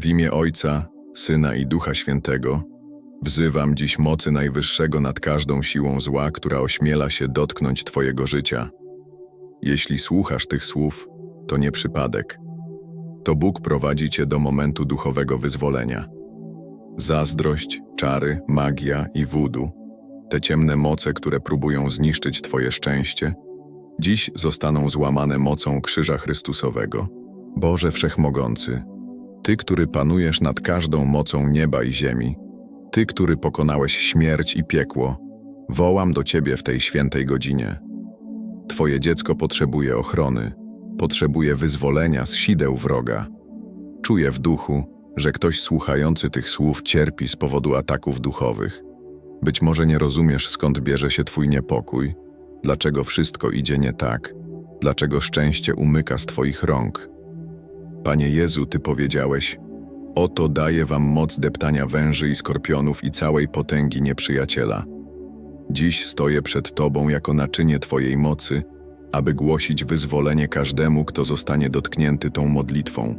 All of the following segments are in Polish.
W imię Ojca, Syna i Ducha Świętego wzywam dziś mocy Najwyższego nad każdą siłą zła, która ośmiela się dotknąć Twojego życia. Jeśli słuchasz tych słów, to nie przypadek. To Bóg prowadzi Cię do momentu duchowego wyzwolenia. Zazdrość, czary, magia i wudu, te ciemne moce, które próbują zniszczyć Twoje szczęście, dziś zostaną złamane mocą Krzyża Chrystusowego. Boże Wszechmogący, Ty, który panujesz nad każdą mocą nieba i ziemi, Ty, który pokonałeś śmierć i piekło, wołam do Ciebie w tej świętej godzinie. Twoje dziecko potrzebuje ochrony, potrzebuje wyzwolenia z sideł wroga. Czuję w duchu, że ktoś słuchający tych słów cierpi z powodu ataków duchowych. Być może nie rozumiesz, skąd bierze się Twój niepokój, dlaczego wszystko idzie nie tak, dlaczego szczęście umyka z Twoich rąk. Panie Jezu, Ty powiedziałeś: Oto daję Wam moc deptania węży i skorpionów i całej potęgi nieprzyjaciela. Dziś stoję przed Tobą jako naczynie Twojej mocy, aby głosić wyzwolenie każdemu, kto zostanie dotknięty tą modlitwą.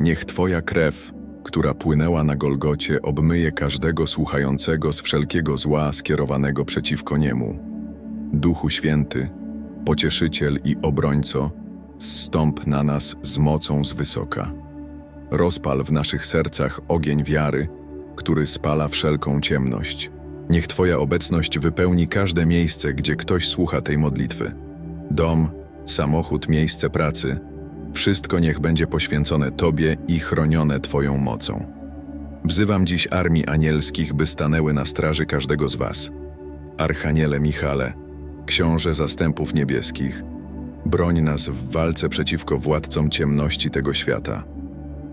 Niech Twoja krew, która płynęła na Golgocie, obmyje każdego słuchającego z wszelkiego zła skierowanego przeciwko niemu. Duchu Święty, Pocieszyciel i Obrońco, zstąp na nas z mocą z wysoka. Rozpal w naszych sercach ogień wiary, który spala wszelką ciemność. Niech Twoja obecność wypełni każde miejsce, gdzie ktoś słucha tej modlitwy. Dom, samochód, miejsce pracy, wszystko niech będzie poświęcone Tobie i chronione Twoją mocą. Wzywam dziś armii anielskich, by stanęły na straży każdego z Was. Archaniele Michale, książę zastępów niebieskich, broń nas w walce przeciwko władcom ciemności tego świata.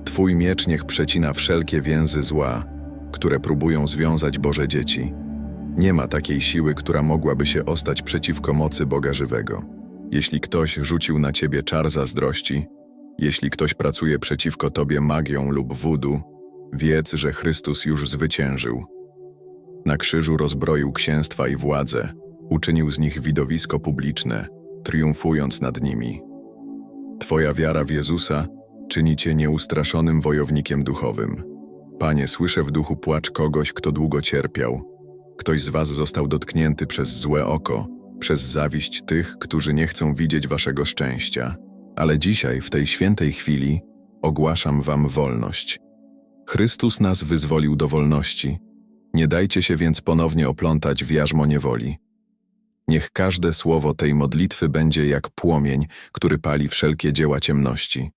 Twój miecz niech przecina wszelkie więzy zła, które próbują związać Boże dzieci. Nie ma takiej siły, która mogłaby się ostać przeciwko mocy Boga żywego. Jeśli ktoś rzucił na ciebie czar zazdrości, jeśli ktoś pracuje przeciwko tobie magią lub wudu, wiedz, że Chrystus już zwyciężył. Na krzyżu rozbroił księstwa i władze, uczynił z nich widowisko publiczne, triumfując nad nimi. Twoja wiara w Jezusa czyni cię nieustraszonym wojownikiem duchowym. Panie, słyszę w duchu płacz kogoś, kto długo cierpiał. Ktoś z was został dotknięty przez złe oko, przez zawiść tych, którzy nie chcą widzieć waszego szczęścia. Ale dzisiaj, w tej świętej chwili, ogłaszam wam wolność. Chrystus nas wyzwolił do wolności. Nie dajcie się więc ponownie oplątać w jarzmo niewoli. Niech każde słowo tej modlitwy będzie jak płomień, który pali wszelkie dzieła ciemności.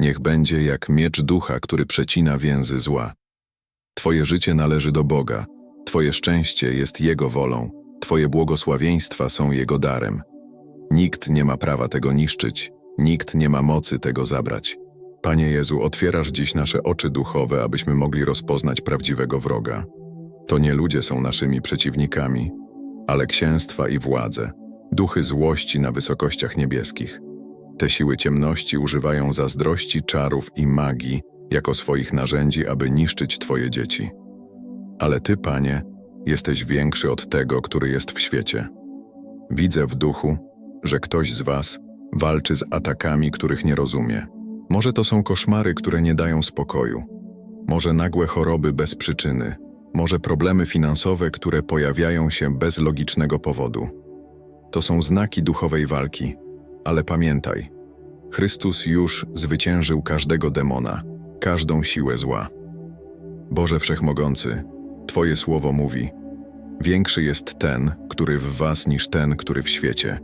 Niech będzie jak miecz ducha, który przecina więzy zła. Twoje życie należy do Boga, Twoje szczęście jest Jego wolą, Twoje błogosławieństwa są Jego darem. Nikt nie ma prawa tego niszczyć, nikt nie ma mocy tego zabrać. Panie Jezu, otwierasz dziś nasze oczy duchowe, abyśmy mogli rozpoznać prawdziwego wroga. To nie ludzie są naszymi przeciwnikami, ale księstwa i władze, duchy złości na wysokościach niebieskich. Te siły ciemności używają zazdrości, czarów i magii jako swoich narzędzi, aby niszczyć Twoje dzieci. Ale Ty, Panie, jesteś większy od tego, który jest w świecie. Widzę w duchu, że ktoś z Was walczy z atakami, których nie rozumie. Może to są koszmary, które nie dają spokoju. Może nagłe choroby bez przyczyny. Może problemy finansowe, które pojawiają się bez logicznego powodu. To są znaki duchowej walki, ale pamiętaj, Chrystus już zwyciężył każdego demona, każdą siłę zła. Boże Wszechmogący, Twoje słowo mówi: Większy jest ten, który w Was, niż ten, który w świecie.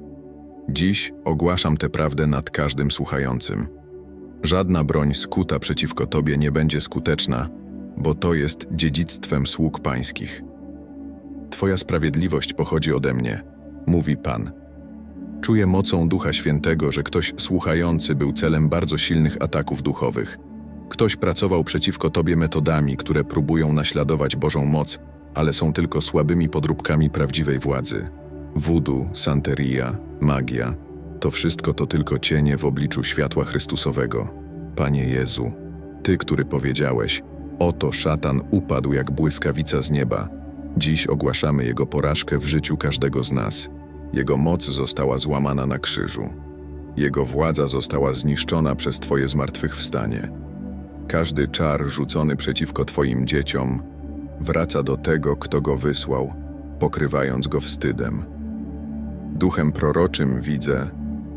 Dziś ogłaszam tę prawdę nad każdym słuchającym. Żadna broń skuta przeciwko Tobie nie będzie skuteczna, bo to jest dziedzictwem sług pańskich. Twoja sprawiedliwość pochodzi ode mnie, mówi Pan. Czuję mocą Ducha Świętego, że ktoś słuchający był celem bardzo silnych ataków duchowych. Ktoś pracował przeciwko Tobie metodami, które próbują naśladować Bożą moc, ale są tylko słabymi podróbkami prawdziwej władzy. Wudu, santeria, magia to wszystko to tylko cienie w obliczu światła Chrystusowego. Panie Jezu, Ty, który powiedziałeś: Oto szatan upadł jak błyskawica z nieba. Dziś ogłaszamy jego porażkę w życiu każdego z nas. Jego moc została złamana na krzyżu. Jego władza została zniszczona przez Twoje zmartwychwstanie. Każdy czar rzucony przeciwko Twoim dzieciom wraca do tego, kto go wysłał, pokrywając go wstydem. Duchem proroczym widzę,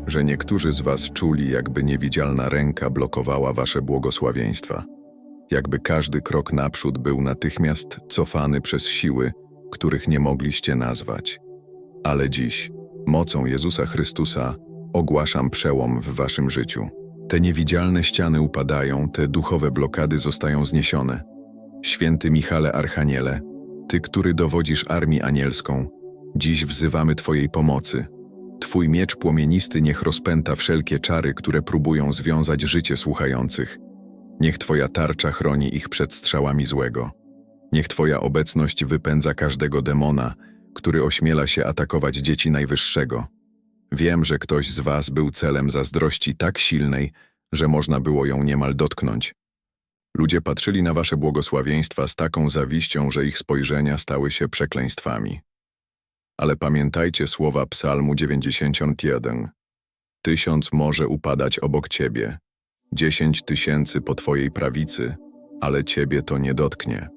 że niektórzy z Was czuli, jakby niewidzialna ręka blokowała Wasze błogosławieństwa, jakby każdy krok naprzód był natychmiast cofany przez siły, których nie mogliście nazwać. Ale dziś, mocą Jezusa Chrystusa, ogłaszam przełom w Waszym życiu. Te niewidzialne ściany upadają, te duchowe blokady zostają zniesione. Święty Michale Archaniele, Ty, który dowodzisz armię anielską, dziś wzywamy Twojej pomocy. Twój miecz płomienisty niech rozpęta wszelkie czary, które próbują związać życie słuchających. Niech Twoja tarcza chroni ich przed strzałami złego. Niech Twoja obecność wypędza każdego demona, który ośmiela się atakować dzieci Najwyższego. Wiem, że ktoś z Was był celem zazdrości tak silnej, że można było ją niemal dotknąć. Ludzie patrzyli na Wasze błogosławieństwa z taką zawiścią, że ich spojrzenia stały się przekleństwami. Ale pamiętajcie słowa Psalmu 91. Tysiąc może upadać obok Ciebie, dziesięć tysięcy po Twojej prawicy, ale Ciebie to nie dotknie.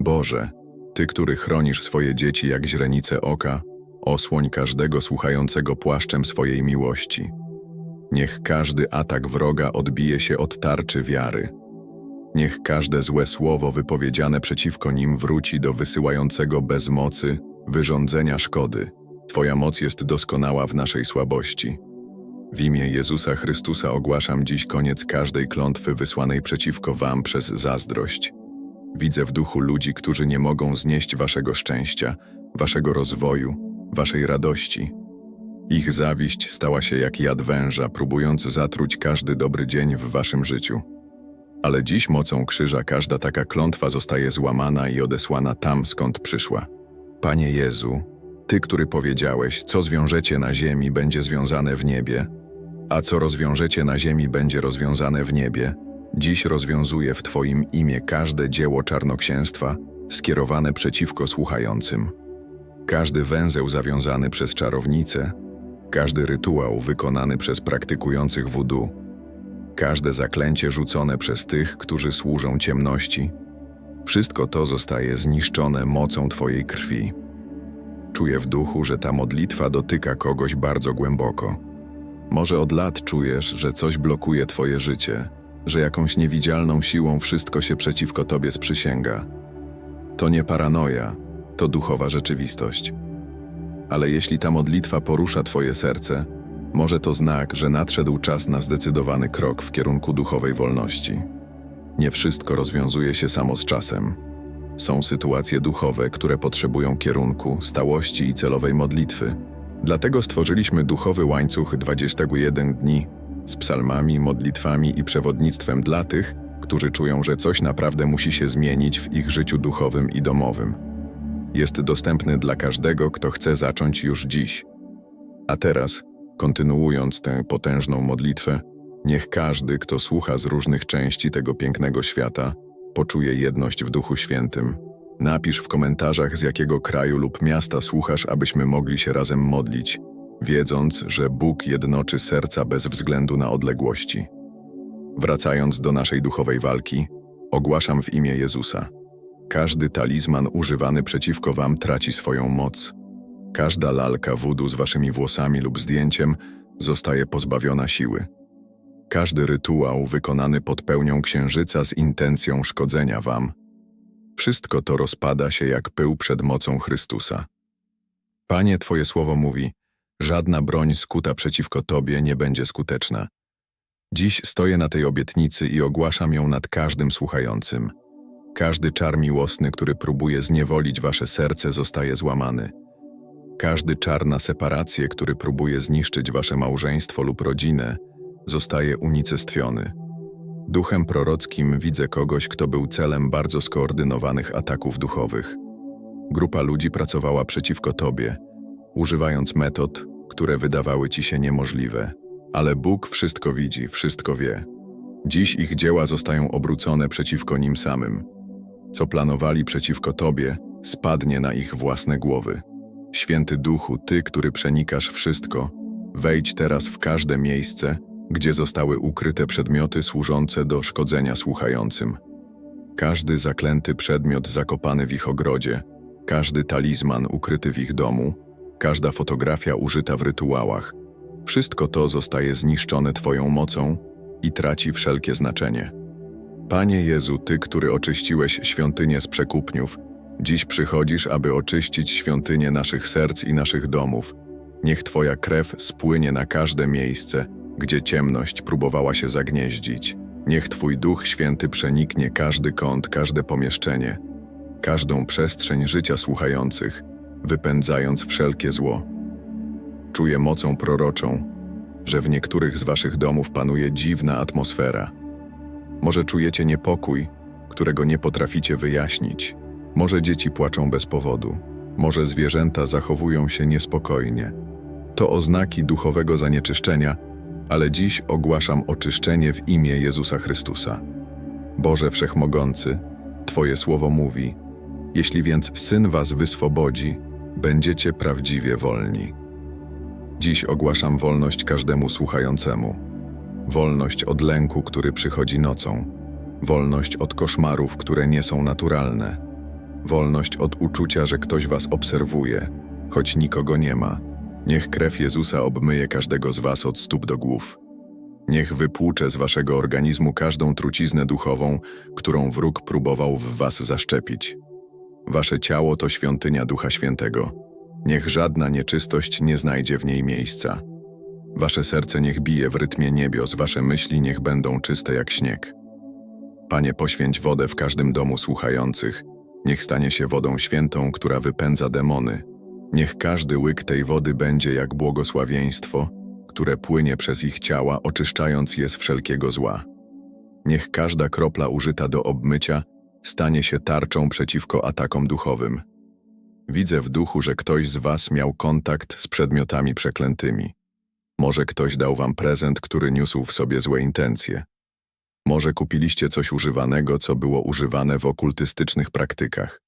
Boże, Ty, który chronisz swoje dzieci jak źrenice oka, osłoń każdego słuchającego płaszczem swojej miłości. Niech każdy atak wroga odbije się od tarczy wiary. Niech każde złe słowo wypowiedziane przeciwko nim wróci do wysyłającego bez mocy wyrządzenia szkody. Twoja moc jest doskonała w naszej słabości. W imię Jezusa Chrystusa ogłaszam dziś koniec każdej klątwy wysłanej przeciwko Wam przez zazdrość. Widzę w duchu ludzi, którzy nie mogą znieść Waszego szczęścia, Waszego rozwoju, Waszej radości. Ich zawiść stała się jak jad węża, próbując zatruć każdy dobry dzień w Waszym życiu. Ale dziś mocą krzyża każda taka klątwa zostaje złamana i odesłana tam, skąd przyszła. Panie Jezu, Ty, który powiedziałeś, co zwiążecie na ziemi, będzie związane w niebie, a co rozwiążecie na ziemi, będzie rozwiązane w niebie, dziś rozwiązuję w Twoim imię każde dzieło czarnoksięstwa skierowane przeciwko słuchającym. Każdy węzeł zawiązany przez czarownicę, każdy rytuał wykonany przez praktykujących wudu, każde zaklęcie rzucone przez tych, którzy służą ciemności, wszystko to zostaje zniszczone mocą Twojej krwi. Czuję w duchu, że ta modlitwa dotyka kogoś bardzo głęboko. Może od lat czujesz, że coś blokuje Twoje życie, że jakąś niewidzialną siłą wszystko się przeciwko Tobie sprzysięga. To nie paranoja, to duchowa rzeczywistość. Ale jeśli ta modlitwa porusza Twoje serce, może to znak, że nadszedł czas na zdecydowany krok w kierunku duchowej wolności. Nie wszystko rozwiązuje się samo z czasem. Są sytuacje duchowe, które potrzebują kierunku, stałości i celowej modlitwy. Dlatego stworzyliśmy duchowy łańcuch 21 dni z psalmami, modlitwami i przewodnictwem dla tych, którzy czują, że coś naprawdę musi się zmienić w ich życiu duchowym i domowym. Jest dostępny dla każdego, kto chce zacząć już dziś. A teraz, kontynuując tę potężną modlitwę, niech każdy, kto słucha z różnych części tego pięknego świata, poczuje jedność w Duchu Świętym. Napisz w komentarzach, z jakiego kraju lub miasta słuchasz, abyśmy mogli się razem modlić, wiedząc, że Bóg jednoczy serca bez względu na odległości. Wracając do naszej duchowej walki, ogłaszam w imię Jezusa. Każdy talizman używany przeciwko wam traci swoją moc. Każda lalka wudu z waszymi włosami lub zdjęciem zostaje pozbawiona siły. Każdy rytuał wykonany pod pełnią księżyca z intencją szkodzenia wam. Wszystko to rozpada się jak pył przed mocą Chrystusa. Panie, Twoje słowo mówi, żadna broń skuta przeciwko Tobie nie będzie skuteczna. Dziś stoję na tej obietnicy i ogłaszam ją nad każdym słuchającym. Każdy czar miłosny, który próbuje zniewolić Wasze serce, zostaje złamany. Każdy czar na separację, który próbuje zniszczyć Wasze małżeństwo lub rodzinę, zostaje unicestwiony. Duchem prorockim widzę kogoś, kto był celem bardzo skoordynowanych ataków duchowych. Grupa ludzi pracowała przeciwko Tobie, używając metod, które wydawały Ci się niemożliwe. Ale Bóg wszystko widzi, wszystko wie. Dziś ich dzieła zostają obrócone przeciwko nim samym. Co planowali przeciwko Tobie, spadnie na ich własne głowy. Święty Duchu, Ty, który przenikasz wszystko, wejdź teraz w każde miejsce, gdzie zostały ukryte przedmioty służące do szkodzenia słuchającym. Każdy zaklęty przedmiot zakopany w ich ogrodzie, każdy talizman ukryty w ich domu, każda fotografia użyta w rytuałach, wszystko to zostaje zniszczone Twoją mocą i traci wszelkie znaczenie. Panie Jezu, Ty, który oczyściłeś świątynię z przekupniów, dziś przychodzisz, aby oczyścić świątynię naszych serc i naszych domów. Niech Twoja krew spłynie na każde miejsce, gdzie ciemność próbowała się zagnieździć. Niech Twój Duch Święty przeniknie każdy kąt, każde pomieszczenie, każdą przestrzeń życia słuchających, wypędzając wszelkie zło. Czuję mocą proroczą, że w niektórych z Waszych domów panuje dziwna atmosfera. Może czujecie niepokój, którego nie potraficie wyjaśnić. Może dzieci płaczą bez powodu. Może zwierzęta zachowują się niespokojnie. To oznaki duchowego zanieczyszczenia, ale dziś ogłaszam oczyszczenie w imię Jezusa Chrystusa. Boże Wszechmogący, Twoje słowo mówi: Jeśli więc syn Was wyswobodzi, będziecie prawdziwie wolni. Dziś ogłaszam wolność każdemu słuchającemu. Wolność od lęku, który przychodzi nocą. Wolność od koszmarów, które nie są naturalne. Wolność od uczucia, że ktoś was obserwuje, choć nikogo nie ma. Niech krew Jezusa obmyje każdego z was od stóp do głów. Niech wypłucze z waszego organizmu każdą truciznę duchową, którą wróg próbował w was zaszczepić. Wasze ciało to świątynia Ducha Świętego. Niech żadna nieczystość nie znajdzie w niej miejsca. Wasze serce niech bije w rytmie niebios, wasze myśli niech będą czyste jak śnieg. Panie, poświęć wodę w każdym domu słuchających, niech stanie się wodą świętą, która wypędza demony. Niech każdy łyk tej wody będzie jak błogosławieństwo, które płynie przez ich ciała, oczyszczając je z wszelkiego zła. Niech każda kropla użyta do obmycia stanie się tarczą przeciwko atakom duchowym. Widzę w duchu, że ktoś z was miał kontakt z przedmiotami przeklętymi. Może ktoś dał wam prezent, który niósł w sobie złe intencje. Może kupiliście coś używanego, co było używane w okultystycznych praktykach.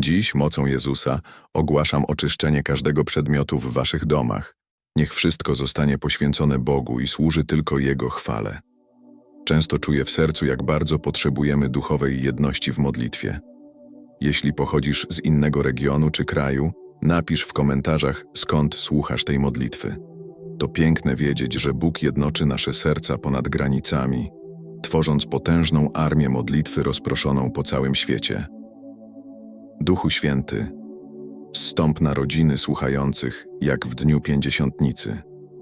Dziś, mocą Jezusa, ogłaszam oczyszczenie każdego przedmiotu w waszych domach. Niech wszystko zostanie poświęcone Bogu i służy tylko Jego chwale. Często czuję w sercu, jak bardzo potrzebujemy duchowej jedności w modlitwie. Jeśli pochodzisz z innego regionu czy kraju, napisz w komentarzach, skąd słuchasz tej modlitwy. To piękne wiedzieć, że Bóg jednoczy nasze serca ponad granicami, tworząc potężną armię modlitwy rozproszoną po całym świecie. Duchu Święty, zstąp na rodziny słuchających, jak w dniu pięćdziesiątnicy.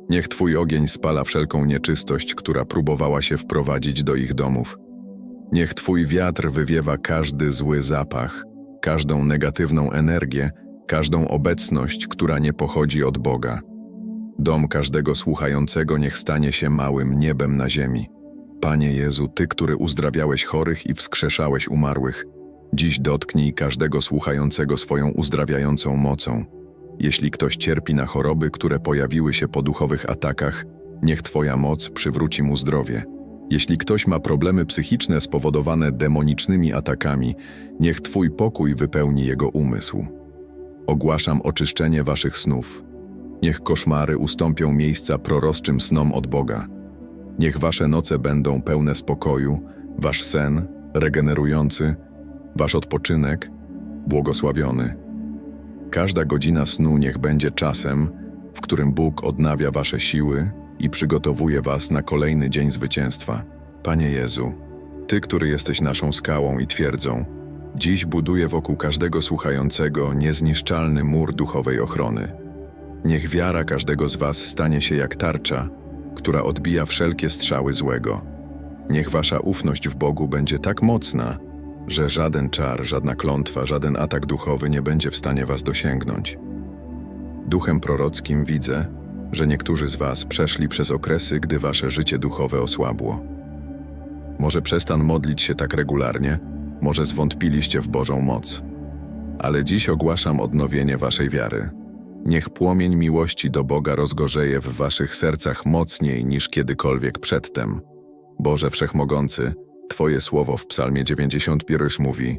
Niech Twój ogień spala wszelką nieczystość, która próbowała się wprowadzić do ich domów. Niech Twój wiatr wywiewa każdy zły zapach, każdą negatywną energię, każdą obecność, która nie pochodzi od Boga. Dom każdego słuchającego niech stanie się małym niebem na ziemi. Panie Jezu, Ty, który uzdrawiałeś chorych i wskrzeszałeś umarłych, dziś dotknij każdego słuchającego swoją uzdrawiającą mocą. Jeśli ktoś cierpi na choroby, które pojawiły się po duchowych atakach, niech Twoja moc przywróci mu zdrowie. Jeśli ktoś ma problemy psychiczne spowodowane demonicznymi atakami, niech Twój pokój wypełni jego umysł. Ogłaszam oczyszczenie Waszych snów. Niech koszmary ustąpią miejsca proroczym snom od Boga. Niech Wasze noce będą pełne spokoju, Wasz sen regenerujący, Wasz odpoczynek błogosławiony. Każda godzina snu niech będzie czasem, w którym Bóg odnawia Wasze siły i przygotowuje Was na kolejny dzień zwycięstwa. Panie Jezu, Ty, który jesteś naszą skałą i twierdzą, dziś buduję wokół każdego słuchającego niezniszczalny mur duchowej ochrony. Niech wiara każdego z Was stanie się jak tarcza, która odbija wszelkie strzały złego. Niech Wasza ufność w Bogu będzie tak mocna, że żaden czar, żadna klątwa, żaden atak duchowy nie będzie w stanie Was dosięgnąć. Duchem prorockim widzę, że niektórzy z Was przeszli przez okresy, gdy Wasze życie duchowe osłabło. Może przestan modlić się tak regularnie, może zwątpiliście w Bożą moc. Ale dziś ogłaszam odnowienie Waszej wiary. Niech płomień miłości do Boga rozgorzeje w Waszych sercach mocniej niż kiedykolwiek przedtem. Boże Wszechmogący, Twoje słowo w Psalmie 91 mówi: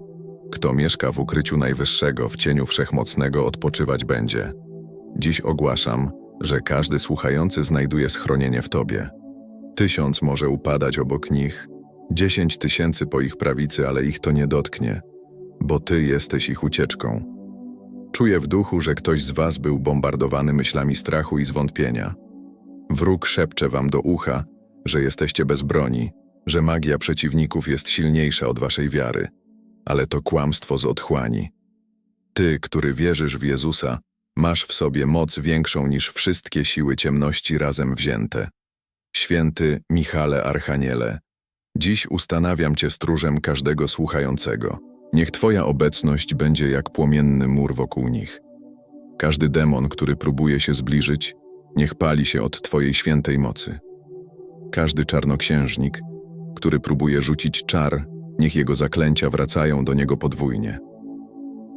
Kto mieszka w ukryciu Najwyższego, w cieniu Wszechmocnego odpoczywać będzie. Dziś ogłaszam, że każdy słuchający znajduje schronienie w Tobie. Tysiąc może upadać obok nich, dziesięć tysięcy po ich prawicy, ale ich to nie dotknie, bo Ty jesteś ich ucieczką. Czuję w duchu, że ktoś z Was był bombardowany myślami strachu i zwątpienia. Wróg szepcze Wam do ucha, że jesteście bez broni, że magia przeciwników jest silniejsza od Waszej wiary, ale to kłamstwo z otchłani. Ty, który wierzysz w Jezusa, masz w sobie moc większą niż wszystkie siły ciemności razem wzięte. Święty Michale Archaniele, dziś ustanawiam Cię stróżem każdego słuchającego. Niech Twoja obecność będzie jak płomienny mur wokół nich. Każdy demon, który próbuje się zbliżyć, niech pali się od Twojej świętej mocy. Każdy czarnoksiężnik, który próbuje rzucić czar, niech jego zaklęcia wracają do niego podwójnie.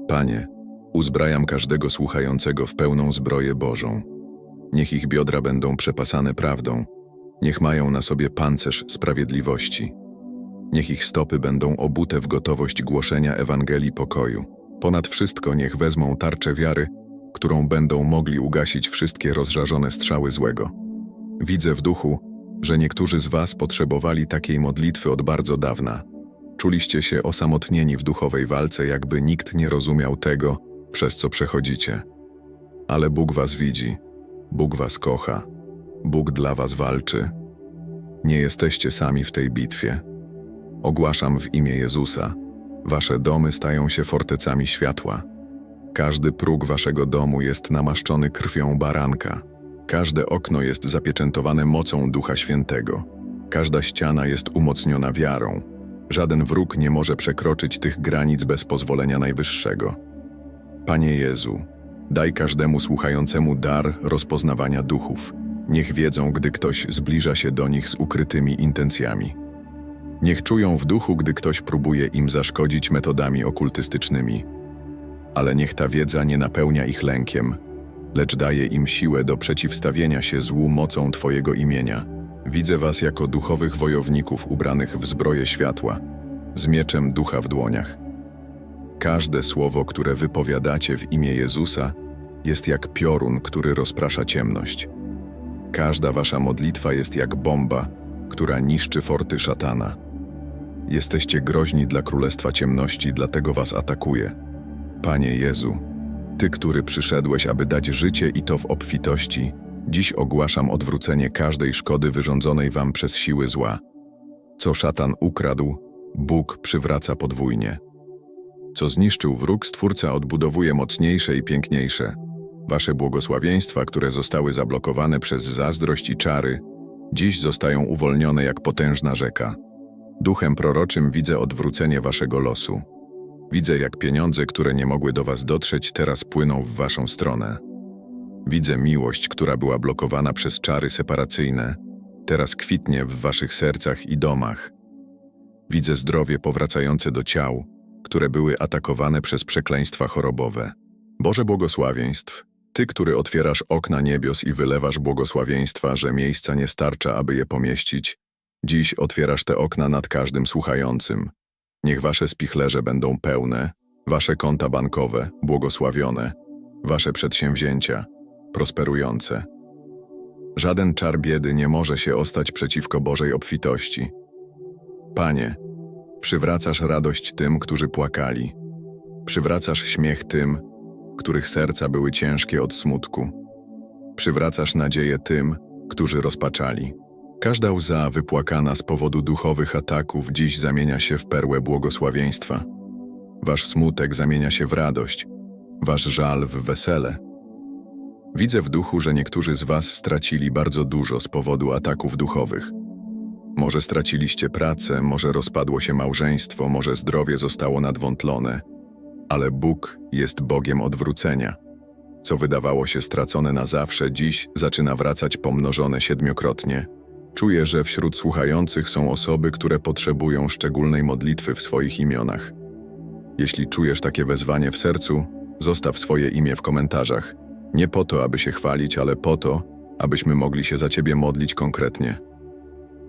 Panie, uzbrajam każdego słuchającego w pełną zbroję Bożą. Niech ich biodra będą przepasane prawdą, niech mają na sobie pancerz sprawiedliwości. Niech ich stopy będą obute w gotowość głoszenia Ewangelii pokoju. Ponad wszystko niech wezmą tarczę wiary, którą będą mogli ugasić wszystkie rozżarzone strzały złego. Widzę w duchu, że niektórzy z Was potrzebowali takiej modlitwy od bardzo dawna. Czuliście się osamotnieni w duchowej walce, jakby nikt nie rozumiał tego, przez co przechodzicie. Ale Bóg Was widzi, Bóg Was kocha, Bóg dla Was walczy. Nie jesteście sami w tej bitwie. Ogłaszam w imię Jezusa. Wasze domy stają się fortecami światła. Każdy próg waszego domu jest namaszczony krwią baranka. Każde okno jest zapieczętowane mocą Ducha Świętego. Każda ściana jest umocniona wiarą. Żaden wróg nie może przekroczyć tych granic bez pozwolenia Najwyższego. Panie Jezu, daj każdemu słuchającemu dar rozpoznawania duchów. Niech wiedzą, gdy ktoś zbliża się do nich z ukrytymi intencjami. Niech czują w duchu, gdy ktoś próbuje im zaszkodzić metodami okultystycznymi. Ale niech ta wiedza nie napełnia ich lękiem, lecz daje im siłę do przeciwstawienia się złu mocą Twojego imienia. Widzę Was jako duchowych wojowników ubranych w zbroję światła, z mieczem ducha w dłoniach. Każde słowo, które wypowiadacie w imię Jezusa, jest jak piorun, który rozprasza ciemność. Każda Wasza modlitwa jest jak bomba, która niszczy forty szatana. Jesteście groźni dla Królestwa Ciemności, dlatego was atakuje. Panie Jezu, Ty, który przyszedłeś, aby dać życie i to w obfitości, dziś ogłaszam odwrócenie każdej szkody wyrządzonej wam przez siły zła. Co szatan ukradł, Bóg przywraca podwójnie. Co zniszczył wróg, Stwórca odbudowuje mocniejsze i piękniejsze. Wasze błogosławieństwa, które zostały zablokowane przez zazdrość i czary, dziś zostają uwolnione jak potężna rzeka. Duchem proroczym widzę odwrócenie waszego losu. Widzę, jak pieniądze, które nie mogły do was dotrzeć, teraz płyną w waszą stronę. Widzę miłość, która była blokowana przez czary separacyjne, teraz kwitnie w waszych sercach i domach. Widzę zdrowie powracające do ciał, które były atakowane przez przekleństwa chorobowe. Boże błogosławieństw, Ty, który otwierasz okna niebios i wylewasz błogosławieństwa, że miejsca nie starcza, aby je pomieścić, Dziś otwierasz te okna nad każdym słuchającym. Niech wasze spichlerze będą pełne, wasze konta bankowe błogosławione, wasze przedsięwzięcia prosperujące. Żaden czar biedy nie może się ostać przeciwko Bożej obfitości. Panie, przywracasz radość tym, którzy płakali. Przywracasz śmiech tym, których serca były ciężkie od smutku. Przywracasz nadzieję tym, którzy rozpaczali. Każda łza wypłakana z powodu duchowych ataków dziś zamienia się w perłę błogosławieństwa. Wasz smutek zamienia się w radość, wasz żal w wesele. Widzę w duchu, że niektórzy z was stracili bardzo dużo z powodu ataków duchowych. Może straciliście pracę, może rozpadło się małżeństwo, może zdrowie zostało nadwątlone, ale Bóg jest Bogiem odwrócenia. Co wydawało się stracone na zawsze, dziś zaczyna wracać pomnożone siedmiokrotnie. Czuję, że wśród słuchających są osoby, które potrzebują szczególnej modlitwy w swoich imionach. Jeśli czujesz takie wezwanie w sercu, zostaw swoje imię w komentarzach. Nie po to, aby się chwalić, ale po to, abyśmy mogli się za Ciebie modlić konkretnie.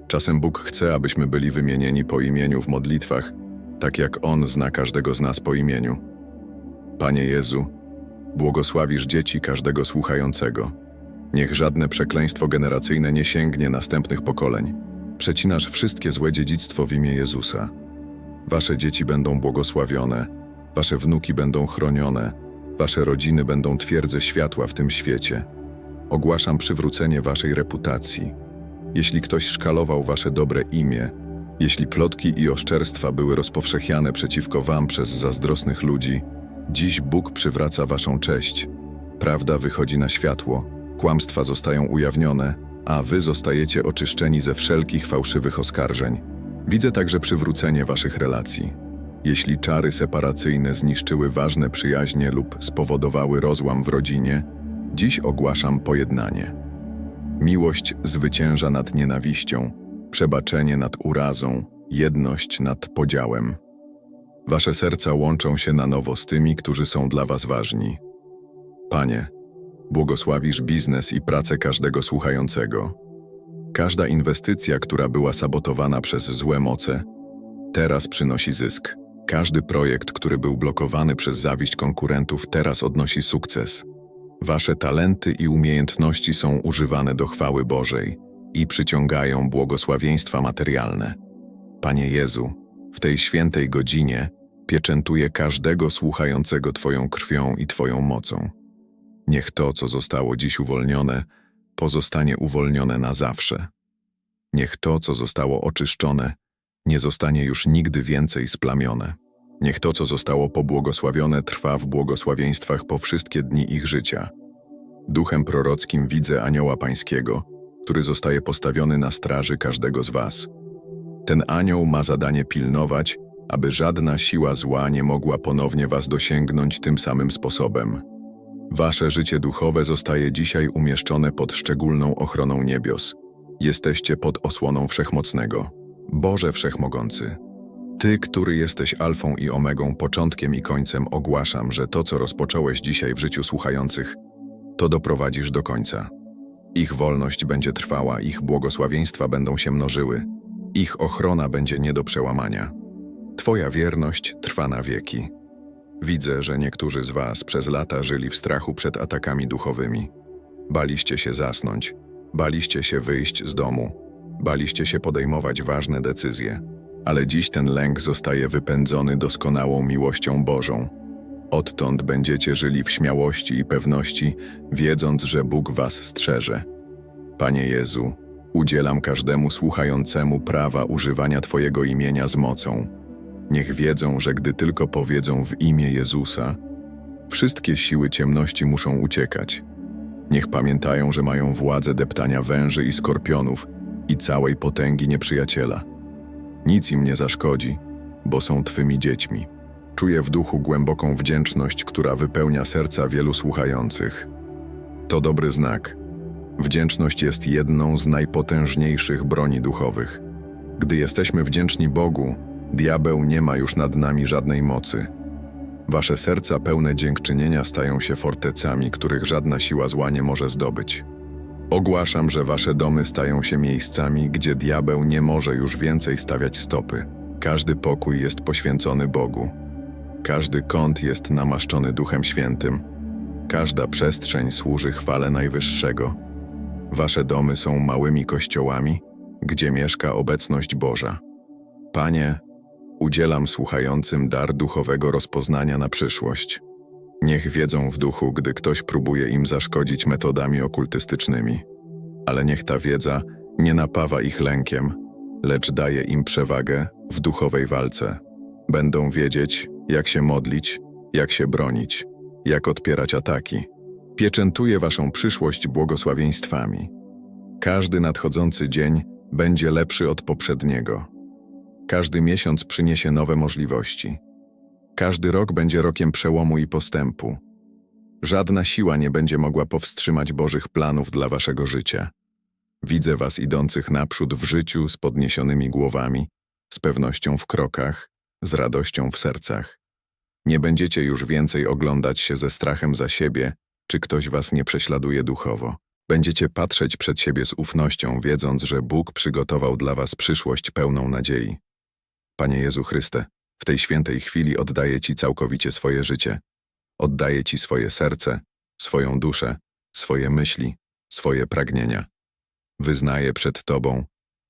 Czasem Bóg chce, abyśmy byli wymienieni po imieniu w modlitwach, tak jak On zna każdego z nas po imieniu. Panie Jezu, błogosławisz dzieci każdego słuchającego. Niech żadne przekleństwo generacyjne nie sięgnie następnych pokoleń. Przecinasz wszystkie złe dziedzictwo w imię Jezusa. Wasze dzieci będą błogosławione, wasze wnuki będą chronione, wasze rodziny będą twierdze światła w tym świecie. Ogłaszam przywrócenie waszej reputacji. Jeśli ktoś szkalował wasze dobre imię, jeśli plotki i oszczerstwa były rozpowszechniane przeciwko wam przez zazdrosnych ludzi, dziś Bóg przywraca waszą cześć. Prawda wychodzi na światło, kłamstwa zostają ujawnione, a wy zostajecie oczyszczeni ze wszelkich fałszywych oskarżeń. Widzę także przywrócenie waszych relacji. Jeśli czary separacyjne zniszczyły ważne przyjaźnie lub spowodowały rozłam w rodzinie, dziś ogłaszam pojednanie. Miłość zwycięża nad nienawiścią, przebaczenie nad urazą, jedność nad podziałem. Wasze serca łączą się na nowo z tymi, którzy są dla was ważni. Panie, błogosławisz biznes i pracę każdego słuchającego. Każda inwestycja, która była sabotowana przez złe moce, teraz przynosi zysk. Każdy projekt, który był blokowany przez zawiść konkurentów, teraz odnosi sukces. Wasze talenty i umiejętności są używane do chwały Bożej i przyciągają błogosławieństwa materialne. Panie Jezu, w tej świętej godzinie pieczętuję każdego słuchającego Twoją krwią i Twoją mocą. Niech to, co zostało dziś uwolnione, pozostanie uwolnione na zawsze. Niech to, co zostało oczyszczone, nie zostanie już nigdy więcej splamione. Niech to, co zostało pobłogosławione, trwa w błogosławieństwach po wszystkie dni ich życia. Duchem prorockim widzę anioła pańskiego, który zostaje postawiony na straży każdego z was. Ten anioł ma zadanie pilnować, aby żadna siła zła nie mogła ponownie was dosięgnąć tym samym sposobem. Wasze życie duchowe zostaje dzisiaj umieszczone pod szczególną ochroną niebios. Jesteście pod osłoną Wszechmocnego. Boże Wszechmogący, Ty, który jesteś alfą i omegą, początkiem i końcem, ogłaszam, że to, co rozpocząłeś dzisiaj w życiu słuchających, to doprowadzisz do końca. Ich wolność będzie trwała, ich błogosławieństwa będą się mnożyły, ich ochrona będzie nie do przełamania. Twoja wierność trwa na wieki. Widzę, że niektórzy z Was przez lata żyli w strachu przed atakami duchowymi. Baliście się zasnąć, baliście się wyjść z domu, baliście się podejmować ważne decyzje, ale dziś ten lęk zostaje wypędzony doskonałą miłością Bożą. Odtąd będziecie żyli w śmiałości i pewności, wiedząc, że Bóg Was strzeże. Panie Jezu, udzielam każdemu słuchającemu prawa używania Twojego imienia z mocą. Niech wiedzą, że gdy tylko powiedzą w imię Jezusa, wszystkie siły ciemności muszą uciekać. Niech pamiętają, że mają władzę deptania węży i skorpionów i całej potęgi nieprzyjaciela. Nic im nie zaszkodzi, bo są Twymi dziećmi. Czuję w duchu głęboką wdzięczność, która wypełnia serca wielu słuchających. To dobry znak. Wdzięczność jest jedną z najpotężniejszych broni duchowych. Gdy jesteśmy wdzięczni Bogu, diabeł nie ma już nad nami żadnej mocy. Wasze serca pełne dziękczynienia stają się fortecami, których żadna siła zła nie może zdobyć. Ogłaszam, że wasze domy stają się miejscami, gdzie diabeł nie może już więcej stawiać stopy. Każdy pokój jest poświęcony Bogu. Każdy kąt jest namaszczony Duchem Świętym. Każda przestrzeń służy chwale Najwyższego. Wasze domy są małymi kościołami, gdzie mieszka obecność Boża. Panie, udzielam słuchającym dar duchowego rozpoznania na przyszłość. Niech wiedzą w duchu, gdy ktoś próbuje im zaszkodzić metodami okultystycznymi. Ale niech ta wiedza nie napawa ich lękiem, lecz daje im przewagę w duchowej walce. Będą wiedzieć, jak się modlić, jak się bronić, jak odpierać ataki. Pieczętuję waszą przyszłość błogosławieństwami. Każdy nadchodzący dzień będzie lepszy od poprzedniego. Każdy miesiąc przyniesie nowe możliwości. Każdy rok będzie rokiem przełomu i postępu. Żadna siła nie będzie mogła powstrzymać Bożych planów dla waszego życia. Widzę was idących naprzód w życiu z podniesionymi głowami, z pewnością w krokach, z radością w sercach. Nie będziecie już więcej oglądać się ze strachem za siebie, czy ktoś was nie prześladuje duchowo. Będziecie patrzeć przed siebie z ufnością, wiedząc, że Bóg przygotował dla was przyszłość pełną nadziei. Panie Jezu Chryste, w tej świętej chwili oddaję Ci całkowicie swoje życie. Oddaję Ci swoje serce, swoją duszę, swoje myśli, swoje pragnienia. Wyznaję przed Tobą,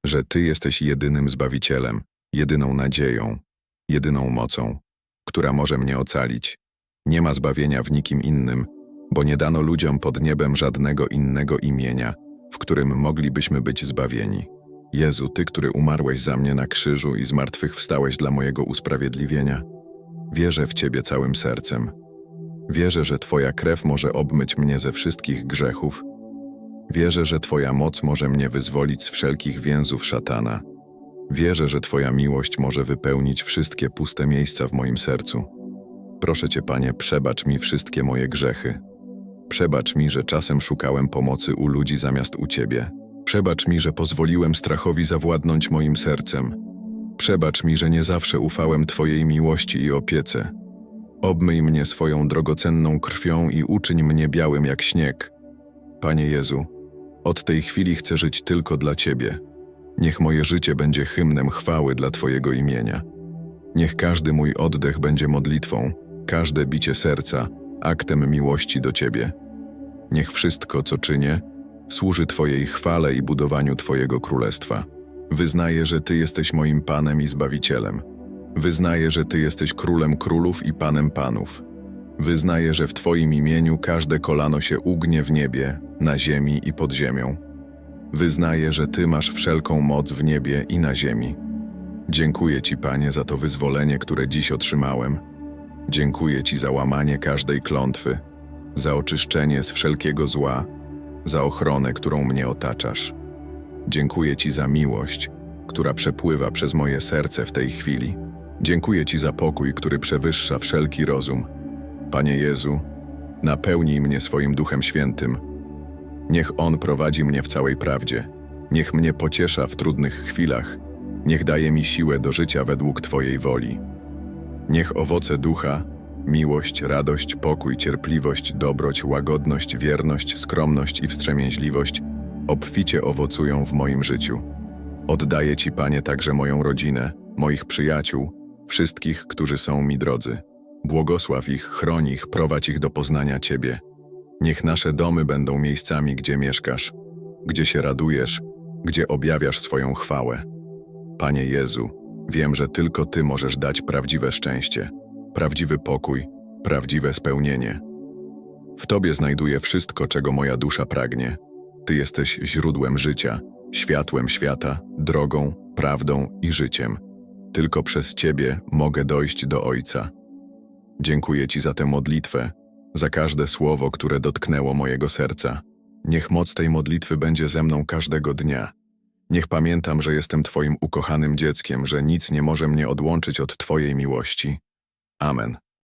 że Ty jesteś jedynym Zbawicielem, jedyną nadzieją, jedyną mocą, która może mnie ocalić. Nie ma zbawienia w nikim innym, bo nie dano ludziom pod niebem żadnego innego imienia, w którym moglibyśmy być zbawieni. Jezu, Ty, który umarłeś za mnie na krzyżu i zmartwychwstałeś dla mojego usprawiedliwienia, wierzę w Ciebie całym sercem. Wierzę, że Twoja krew może obmyć mnie ze wszystkich grzechów. Wierzę, że Twoja moc może mnie wyzwolić z wszelkich więzów szatana. Wierzę, że Twoja miłość może wypełnić wszystkie puste miejsca w moim sercu. Proszę Cię, Panie, przebacz mi wszystkie moje grzechy. Przebacz mi, że czasem szukałem pomocy u ludzi zamiast u Ciebie. Przebacz mi, że pozwoliłem strachowi zawładnąć moim sercem. Przebacz mi, że nie zawsze ufałem Twojej miłości i opiece. Obmyj mnie swoją drogocenną krwią i uczyń mnie białym jak śnieg. Panie Jezu, od tej chwili chcę żyć tylko dla Ciebie. Niech moje życie będzie hymnem chwały dla Twojego imienia. Niech każdy mój oddech będzie modlitwą, każde bicie serca aktem miłości do Ciebie. Niech wszystko, co czynię, służy Twojej chwale i budowaniu Twojego królestwa. Wyznaję, że Ty jesteś moim Panem i Zbawicielem. Wyznaję, że Ty jesteś Królem Królów i Panem Panów. Wyznaję, że w Twoim imieniu każde kolano się ugnie w niebie, na ziemi i pod ziemią. Wyznaję, że Ty masz wszelką moc w niebie i na ziemi. Dziękuję Ci, Panie, za to wyzwolenie, które dziś otrzymałem. Dziękuję Ci za łamanie każdej klątwy, za oczyszczenie z wszelkiego zła, za ochronę, którą mnie otaczasz. Dziękuję Ci za miłość, która przepływa przez moje serce w tej chwili. Dziękuję Ci za pokój, który przewyższa wszelki rozum. Panie Jezu, napełnij mnie swoim Duchem Świętym. Niech On prowadzi mnie w całej prawdzie. Niech mnie pociesza w trudnych chwilach. Niech daje mi siłę do życia według Twojej woli. Niech owoce ducha, miłość, radość, pokój, cierpliwość, dobroć, łagodność, wierność, skromność i wstrzemięźliwość obficie owocują w moim życiu. Oddaję Ci, Panie, także moją rodzinę, moich przyjaciół, wszystkich, którzy są mi drodzy. Błogosław ich, chroń ich, prowadź ich do poznania Ciebie. Niech nasze domy będą miejscami, gdzie mieszkasz, gdzie się radujesz, gdzie objawiasz swoją chwałę. Panie Jezu, wiem, że tylko Ty możesz dać prawdziwe szczęście, prawdziwy pokój, prawdziwe spełnienie. W Tobie znajduję wszystko, czego moja dusza pragnie. Ty jesteś źródłem życia, światłem świata, drogą, prawdą i życiem. Tylko przez Ciebie mogę dojść do Ojca. Dziękuję Ci za tę modlitwę, za każde słowo, które dotknęło mojego serca. Niech moc tej modlitwy będzie ze mną każdego dnia. Niech pamiętam, że jestem Twoim ukochanym dzieckiem, że nic nie może mnie odłączyć od Twojej miłości. Amen.